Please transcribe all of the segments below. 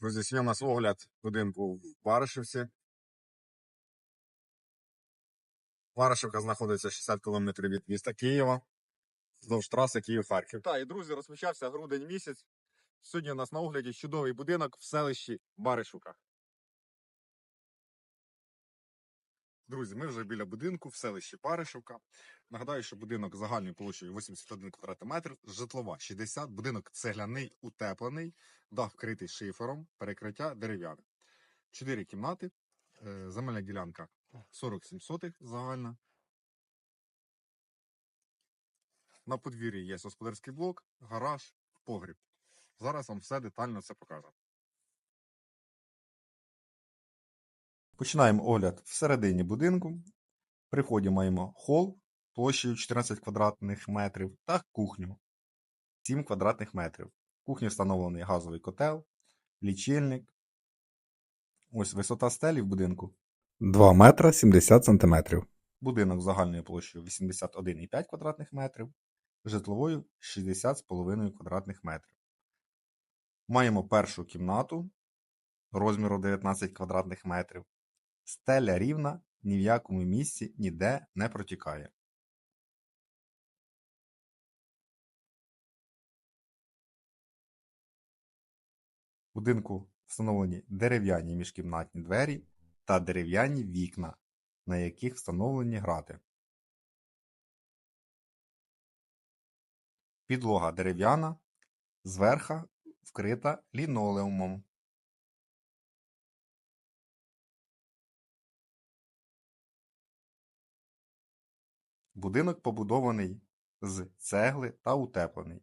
Друзі, сьогодні у нас огляд будинку в Баришівці. Баришівка знаходиться 60 км від міста Києва, вздовж траси Київ-Харків. Так, і друзі, розпочався грудень місяць. Сьогодні у нас на огляді чудовий будинок в селищі Баришівка. Друзі, ми вже біля будинку в селищі Баришівка. Нагадаю, що будинок загальною площею 81 квадратний метр, житлова 60, будинок цегляний, утеплений, дах вкритий шифером, перекриття дерев'яне. Чотири кімнати, е, земельна ділянка 47 сотих загальна. На подвір'ї є господарський блок, гараж, погріб. Зараз вам все детально це покажу. Починаємо огляд всередині будинку. При вході маємо хол площею 14 квадратних метрів та кухню 7 квадратних метрів. В кухні встановлений газовий котел, лічильник. Ось висота стелі в будинку 2 метра 70 сантиметрів. Будинок загальною площею 81,5 квадратних метрів, житловою 60,5 квадратних метрів. Маємо першу кімнату розміру 19 квадратних метрів. Стеля рівна, ні в якому місці ніде не протікає. В будинку встановлені дерев'яні міжкімнатні двері та дерев'яні вікна, на яких встановлені грати. Підлога дерев'яна, зверха вкрита лінолеумом. Будинок побудований з цегли та утеплений.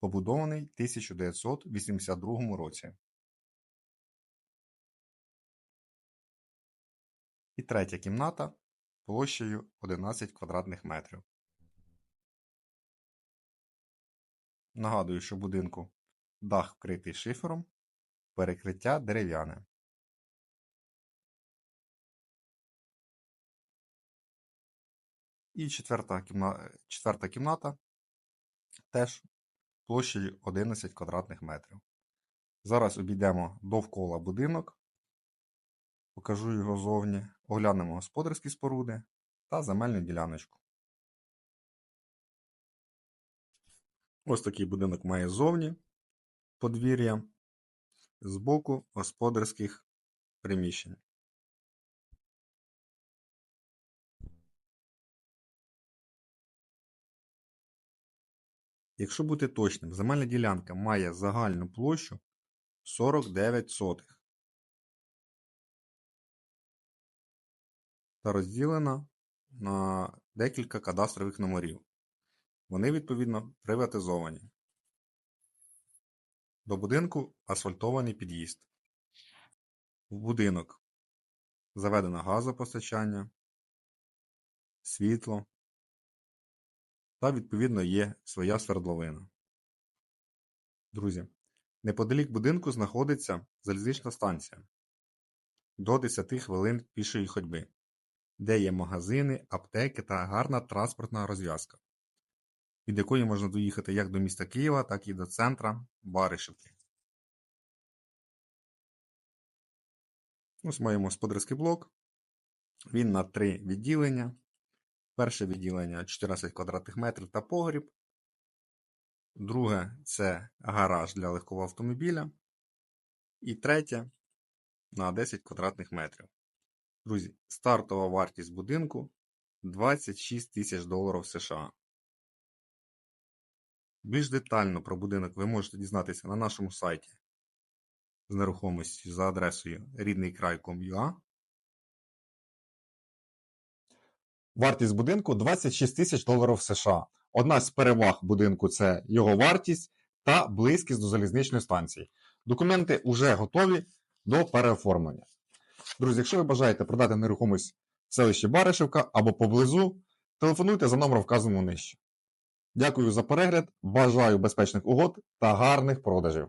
Побудований в 1982 році. І третя кімната площею 11 квадратних метрів. Нагадую, що будинку дах вкритий шифером, перекриття дерев'яне. І четверта кімната, четверта кімната теж площею 11 квадратних метрів. Зараз обійдемо довкола будинок, покажу його зовні, оглянемо господарські споруди та земельну діляночку. Ось такий будинок має зовні подвір'я, збоку господарських приміщень. Якщо бути точним, земельна ділянка має загальну площу 49 сотих та розділена на декілька кадастрових номерів. Вони, відповідно, приватизовані. До будинку асфальтований під'їзд. В будинок заведено газопостачання, світло, та, відповідно, є своя свердловина. Друзі, неподалік будинку знаходиться залізнична станція до 10 хвилин пішої ходьби, де є магазини, аптеки та гарна транспортна розв'язка, від якої можна доїхати як до міста Києва, так і до центра Баришівки. Ось маємо господарський блок. Він на три відділення. Перше відділення 14 квадратних метрів та погріб. Друге це гараж для легкого автомобіля. І третє на 10 квадратних метрів. Друзі, стартова вартість будинку 26 тисяч доларів США. Більш детально про будинок ви можете дізнатися на нашому сайті з нерухомістю за адресою ріднийкрай.com.ua Вартість будинку 26 тисяч доларів США. Одна з переваг будинку це його вартість та близькість до залізничної станції. Документи вже готові до переоформлення. Друзі, якщо ви бажаєте продати нерухомість в селищі Баришівка або поблизу, телефонуйте за номером вказаному нижче. Дякую за перегляд, бажаю безпечних угод та гарних продажів.